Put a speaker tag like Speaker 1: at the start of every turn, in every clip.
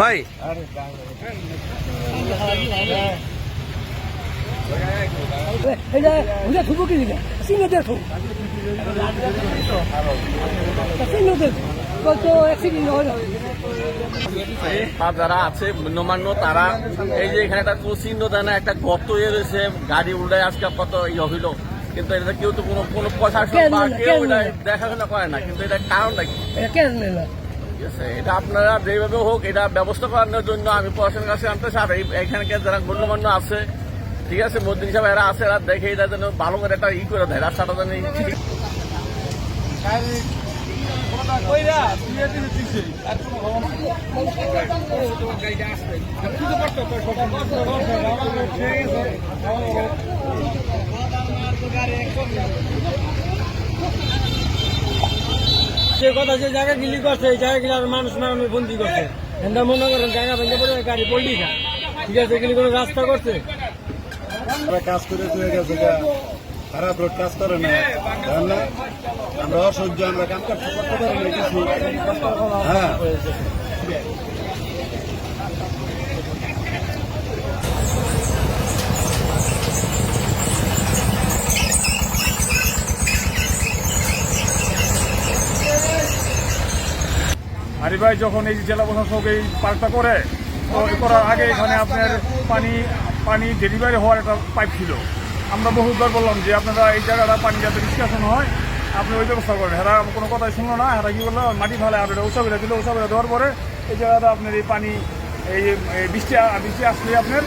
Speaker 1: ভাই। যারা আছে গণ্যমান্য তারা, এই যে এখানে একটা চিহ্ন দেয় না একটা গর্ত ইয়ে রয়েছে, গাড়ি উল্টায় আজকে কত ইয়ে হইল। কিন্তু এটা কেউ তো কোনো কোনো প্রশাসন বা কেউ
Speaker 2: না?
Speaker 1: এটা দেখাশোনা করে না কিন্তু এটা কারণটা কি?
Speaker 2: এটা
Speaker 1: ঠিক আছে এটা আপনারা যেভাবে হোক এটা ব্যবস্থা করানোর জন্য আমি প্রশাসনের কাছে আনতে চাই। আর এখানকার যারা গণ্যমান্য আছে ঠিক আছে মদ্দিন সাহেব এরা আছে এরা দেখে এটা যেন ভালো করে একটা ই করে দেয় রাস্তাটা যেন ঠিক
Speaker 3: যে কথা যে জায়গা গিলি করছে, এই জায়গা গিলার মানুষ মারানো বন্দি করছে। এন্দা মনে করেন জায়গা ভেঙে পড়ে, গাড়ি পল্লি খা ঠিক আছে, এগুলি কোনো রাস্তা করছে?
Speaker 4: কাজ করে গেছে। খারাপ রোড কাজ করে না। আমরা অসহ্য, আমরা করতে করতে পারি না কিছু। হ্যাঁ।
Speaker 5: হারি ভাই, যখন এই জেলা প্রশাসক এই পার্কটা করে, তো করার আগে এখানে আপনার পানি পানি ডেলিভারি হওয়ার একটা পাইপ ছিল। আমরা বহুবার বললাম যে, আপনারা এই জায়গাটা পানি যাতে নিষ্কাশন হয়, আপনি ওই ব্যবস্থা করেন হেরা কোনো কথাই শুনলো না। হেরা কী বলল, মাটি ফেলে, আপনার উৎসবেরা দিল উৎসবেরা দেওয়ার পরে এই জায়গাটা আপনার এই পানি, এই বৃষ্টি বৃষ্টি আসলে আপনার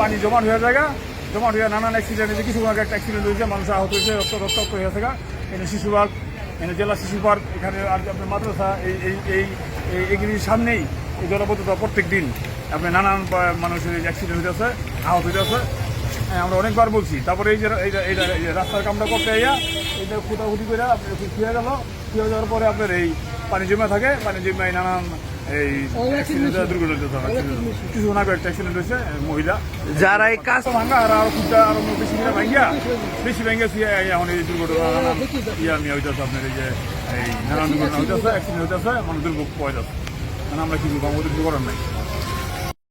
Speaker 5: পানি জমা হয়ে জায়গা জমা হয়ে নানান অ্যাক্সিডেন্ট হয়েছে কিছু একটা অ্যাক্সিডেন্ট হয়েছে, মানুষ আহত হয়েছে রক্ত রক্তাক্ত হয়ে থাকা এখানে শিশু পার্ক এখানে জেলা শিশু পার্ক, এখানে আর আপনার মাদ্রাসা, এই এই এই এইগুলির সামনেই এই জলবদ্ধতা প্রত্যেক দিন আপনার নানান মানুষের অ্যাক্সিডেন্ট হইতেছে, আহত হইতেছে। হ্যাঁ আমরা অনেকবার বলছি। তারপরে এই যে, এই রাস্তার কামটা করতে আইয়া এটা খুঁটাখুটি করে আপনি ফিরে গেল। ফিরে যাওয়ার পরে আপনার এই পানি জমে থাকে পানি জমে নানান এই দুর্ঘটনা হইতেছে। কিছুক্ষণ একটা অ্যাক্সিডেন্ট হয়েছে মহিলা।
Speaker 1: যারা এই কাজ
Speaker 5: ভাঙ্গা আর আরও আরও বেশি করে ভাঙ্গা বেশি ভাঙ্গা শুয়ে এখন এই দুর্ঘটনা নানান ইয়া নিয়ে হইতেছে আপনার এই যে এই নানান দুর্ঘটনা হইতেছে অ্যাক্সিডেন্ট হইতেছে মানুষ দুর্ভোগ পাওয়া যাচ্ছে মানে আমরা কিছু করার নাই।